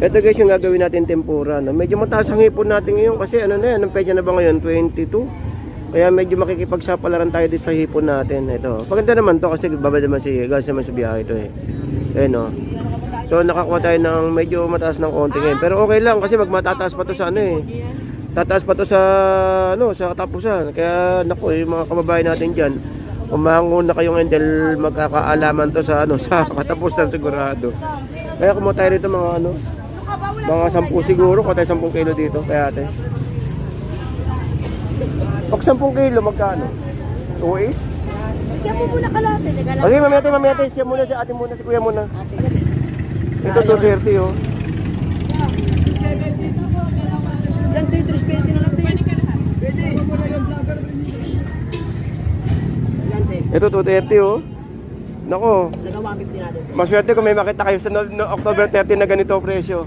Ito guys yung gagawin natin tempura. No? Medyo mataas ang hipon natin ngayon kasi ano na yan, anong pecha na ba ngayon? 22. Kaya medyo makikipagsapalaran tayo dito sa hipon natin. Ito. Maganda naman to kasi babad naman si gas naman sa biyahe ito eh. Ayun no. So nakakuha tayo ng medyo mataas ng konti ngayon. Pero okay lang kasi magmatataas pa to sa ano eh. Tataas pa to sa ano sa katapusan. Kaya nako eh, mga kababayan natin diyan. Umangon na kayo ngayon dahil magkakaalaman to sa ano sa katapusan sigurado. Kaya kumuha tayo rito mga ano mga 10 siguro, kuha tayo 10 kilo dito kaya ate. Pag 10 kilo magkano? 2.8? Bigyan mo muna kalate. Lang. Okay, mamaya tayo, mamaya tayo. Siya muna, si ate muna, si kuya muna. Ah, sige. Ito 230 oh. Yan, 320 na lang. Pwede ka lahat. Pwede. Yan, te. Ito 230 oh. Nako, Nagawa 50 natin. maswerte kung may makita kayo sa no, no, October 30 na ganito presyo.